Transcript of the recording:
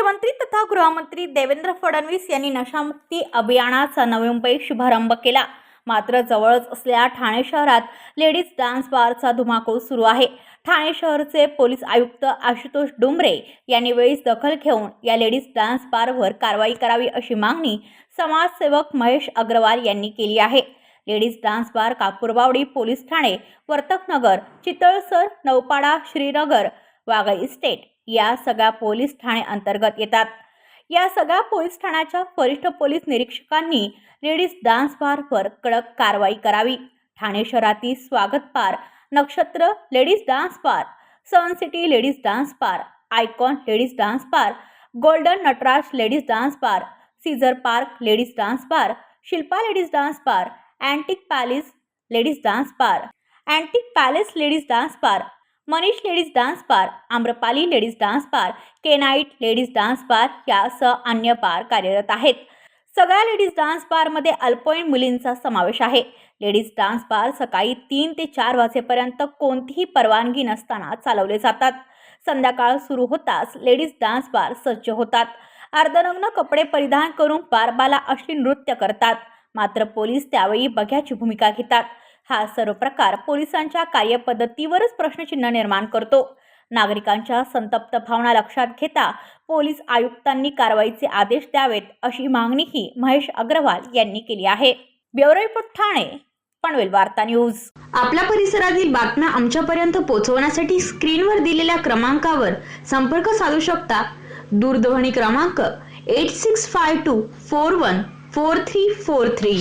मुख्यमंत्री तथा गृहमंत्री देवेंद्र फडणवीस यांनी नशामुक्ती अभियानाचा नवी मुंबईत शुभारंभ केला. मात्र जवळच असलेल्या ठाणे शहरात लेडीज डान्स बारचा धुमाकूळ सुरू आहे. ठाणे शहरचे पोलीस आयुक्त आशुतोष डुमरे यांनी वेळीच दखल घेऊन या लेडीज डान्स बारवर कारवाई करावी अशी मागणी समाजसेवक महेश अग्रवाल यांनी केली आहे. Ladies dance bar Kapurbawdi police Thane Vartaknagar Chitalsar Naupada Shrinagar Wagle estate या सगळ्या पोलीस ठाणे अंतर्गत येतात. या सगळ्या पोलीस ठाण्याच्या वरिष्ठ पोलीस निरीक्षकांनी लेडीज डान्स बारवर कडक कारवाई करावी. ठाणे शहरातील स्वागत पार Nakshatra ladies dance bar Sun City ladies dance bar Icon ladies dance bar Golden Nataraj ladies dance bar Caesar Park ladies dance bar Shilpa ladies dance bar Antique Palace ladies dance bar Antique Palace ladies dance bar Manish ladies dance bar Amrapali ladies dance bar केनाईट ladies dance bar यासह अन्य बार कार्यरत आहेत. सगळ्या ladies dance बारमध्ये अल्पवयीन मुलींचा समावेश आहे. लेडीज डान्स बार सकाळी तीन ते चार वाजेपर्यंत कोणतीही परवानगी नसताना चालवले जातात. संध्याकाळ सुरू होताच लेडीज डान्स बार सज्ज होतात. अर्धनग्न कपडे परिधान करून बारबाला अश्लील नृत्य करतात. मात्र पोलीस त्यावेळी बघ्याची भूमिका घेतात. हा सर्व प्रकार पोलिसांच्या कार्यपद्धतीवरच प्रश्नचिन्ह निर्माण करतो. नागरिकांच्या संतप्त भावना लक्षात घेता पोलीस आयुक्तांनी कारवाईचे आदेश द्यावेत अशी मागणीही महेश अग्रवाल यांनी केली आहे. ब्युरो रिपोर्ट ठाणे पनवेल वार्ता न्यूज. आपल्या परिसरातील बातम्या आमच्यापर्यंत पोहोचवण्यासाठी स्क्रीनवर दिलेल्या क्रमांकावर संपर्क साधू शकता. दूरध्वनी क्रमांक eight six five two four one four three four three